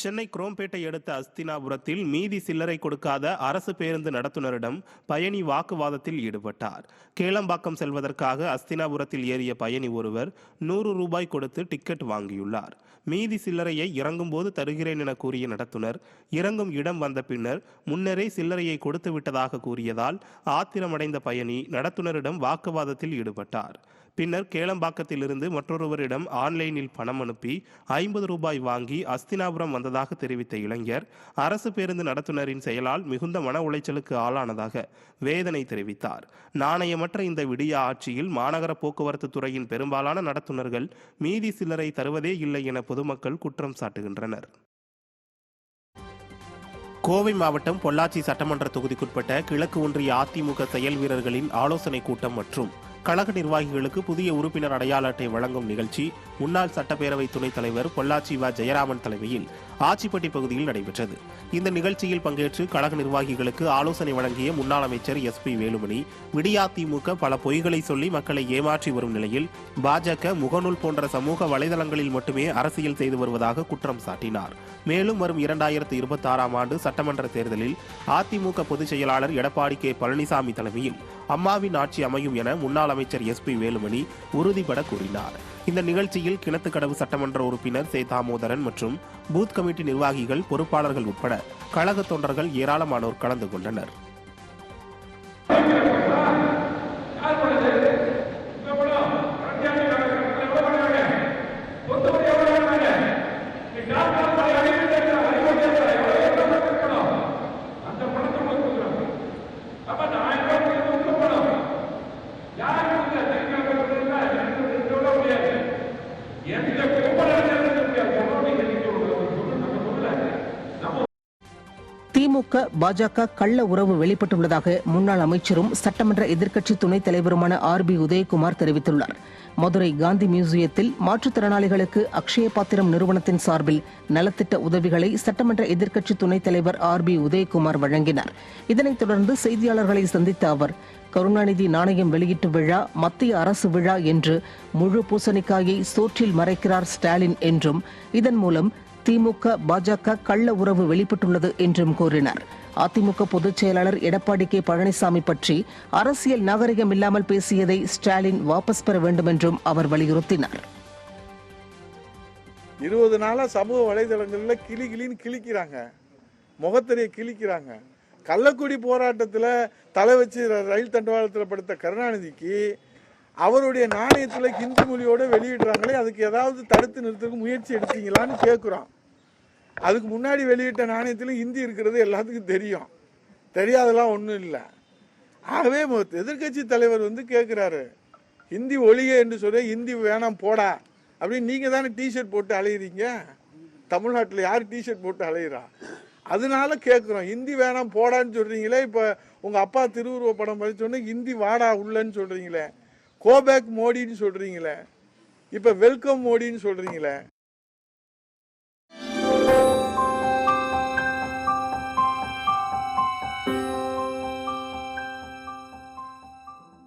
சென்னை குரோம்பேட்டை அடுத்த அஸ்தினாபுரத்தில் மீதி சில்லறை கொடுக்காத அரசு பேருந்து நடத்துனரிடம் பயணி வாக்குவாதத்தில் ஈடுபட்டார். கேளம்பாக்கம் செல்வதற்காக அஸ்தினாபுரத்தில் ஏறிய பயணி ஒருவர் நூறு ரூபாய் கொடுத்து டிக்கெட் வாங்கியுள்ளார். மீதி சில்லறையை இறங்கும்போது தருகிறேன் என கூறிய நடத்துனர் இறங்கும் இடம் வந்த பின்னர் முன்னரே சில்லறையை கொடுத்து விட்டதாக கூறியதால் ஆத்திரமடைந்த பயணி நடத்துனரிடம் வாக்குவாதத்தில் ஈடுபட்டார். பின்னர் கேளம்பாக்கத்திலிருந்து மற்றொருவரிடம் ஆன்லைனில் பணம் அனுப்பி ஐம்பது ரூபாய் வாங்கி அஸ்தினாபுரம் வந்ததாக தெரிவித்த இளைஞர் அரசு பேருந்து நடத்துனரின் செயலால் மிகுந்த மன உளைச்சலுக்கு ஆளானதாக வேதனை தெரிவித்தார். நாணயமற்ற இந்த விடிய ஆட்சியில் மாநகர போக்குவரத்து துறையின் பெரும்பாலான நடத்துனர்கள் மீதி சில்லறை தருவதே இல்லை என பொதுமக்கள் குற்றம் சாட்டுகின்றனர். கோவை மாவட்டம் பொள்ளாச்சி சட்டமன்ற தொகுதிக்குட்பட்ட கிழக்கு ஒன்றிய அதிமுக செயல் வீரர்களின் ஆலோசனை கூட்டம் மற்றும் கழக நிர்வாகிகளுக்கு புதிய உறுப்பினர் அடையாள அட்டை வழங்கும் நிகழ்ச்சி முன்னாள் சட்டப்பேரவை துணைத் தலைவர் பொள்ளாச்சி வ. ஜெயராமன் தலைமையில் ஆச்சிப்பட்டி பகுதியில் நடைபெற்றது. இந்த நிகழ்ச்சியில் பங்கேற்று கழக நிர்வாகிகளுக்கு ஆலோசனை வழங்கிய முன்னாள் அமைச்சர் எஸ் பி வேலுமணி விடியாதிமுக பல பொய்களை சொல்லி மக்களை ஏமாற்றி வரும் நிலையில் பாஜக முகநூல் போன்ற சமூக வலைதளங்களில் மட்டுமே அரசியல் செய்து வருவதாக குற்றம் சாட்டினார். மேலும் வரும் இரண்டாயிரத்து இருபத்தி ஆறாம் ஆண்டு சட்டமன்ற தேர்தலில் அதிமுக பொதுச் செயலாளர் எடப்பாடி கே. பழனிசாமி தலைமையில் அம்மாவின் ஆட்சி அமையும் என முன்னாள் அமைச்சர் எஸ் பி வேலுமணி உறுதிபட கூறினார். இந்த நிகழ்ச்சியில் கிணத்துக்கடவு சட்டமன்ற உறுப்பினர் சே. தாமோதரன் மற்றும் பூத் கமிட்டி நிர்வாகிகள் பொறுப்பாளர்கள் உட்பட கழக தொண்டர்கள் ஏராளமானோர் கலந்து கொண்டனர். திமுக பாஜக கள்ள உறவு வெளிப்பட்டுள்ளதாக முன்னாள் அமைச்சரும் சட்டமன்ற எதிர்க்கட்சி துணைத் தலைவருமான ஆர் பி உதயகுமார் தெரிவித்துள்ளார். மதுரை காந்தி மியூசியத்தில் மாற்றுத்திறனாளிகளுக்கு அக்ஷய பாத்திரம் நிறுவனத்தின் சார்பில் நலத்திட்ட உதவிகளை சட்டமன்ற எதிர்க்கட்சி துணைத் தலைவர் ஆர் பி உதயகுமார் வழங்கினார். இதனைத் தொடர்ந்து செய்தியாளர்களை சந்தித்த அவர் கருணாநிதி நாணயம் வெளியீட்டு விழா மத்திய அரசு விழா என்று முழு பூசணிக்காயை சோற்றில் மறைக்கிறார் ஸ்டாலின் என்றும் இதன் மூலம் திமுக பாஜக கள்ள உறவு வெளிப்பட்டுள்ளது என்றும் கூறினார். அதிமுக பொதுச் செயலாளர் எடப்பாடி கே. பழனிசாமி பற்றி அரசியல் நாகரிகம் இல்லாமல் பேசியதை ஸ்டாலின் வாபஸ் பெற வேண்டும் என்றும் அவர் வலியுறுத்தினார். இருபது நாளாக சமூக வலைதளங்களில் கிளி கிளின்னு கிழிக்கிறாங்க. முகத்திரையை கிழிக்கிறாங்க. கள்ளக்குடி போராட்டத்தில் தலை வச்சு ரயில் தண்டவாளத்தில் படுத்த கருணாநிதிக்கு அவருடைய நாணயத்தில் ஹிந்தி மொழியோடு வெளியிடுறாங்களே அதுக்கு ஏதாவது தடுத்து நிறுத்துறதுக்கு முயற்சி எடுத்தீங்களான்னு கேட்குறோம் அதுக்கு முன்னாடி வெளியிட்ட நாணயத்தில் ஹிந்தி இருக்கிறது எல்லாத்துக்கும் தெரியும். தெரியாதெல்லாம் ஒன்றும் இல்லை. ஆகவே எதிர்க்கட்சி தலைவர் வந்து கேட்குறாரு ஹிந்தி ஒழிய என்று சொல்லி ஹிந்தி வேணாம் போடா. அப்படின்னு நீங்கள் தானே டிஷர்ட் போட்டு அலையிறீங்க? தமிழ்நாட்டில் யார் டிஷர்ட் போட்டு அலையிறா? அதனால கேட்குறோம் ஹிந்தி வேணாம் போடான்னு சொல்கிறீங்களே இப்போ உங்கள் அப்பா திருவுருவ படம் படிச்சோன்னே ஹிந்தி வாடா உள்ளன்னு சொல்கிறீங்களே கோபேக் மோடின்னு சொல்கிறீங்களே இப்போ வெல்கம் மோடின்னு சொல்கிறீங்களே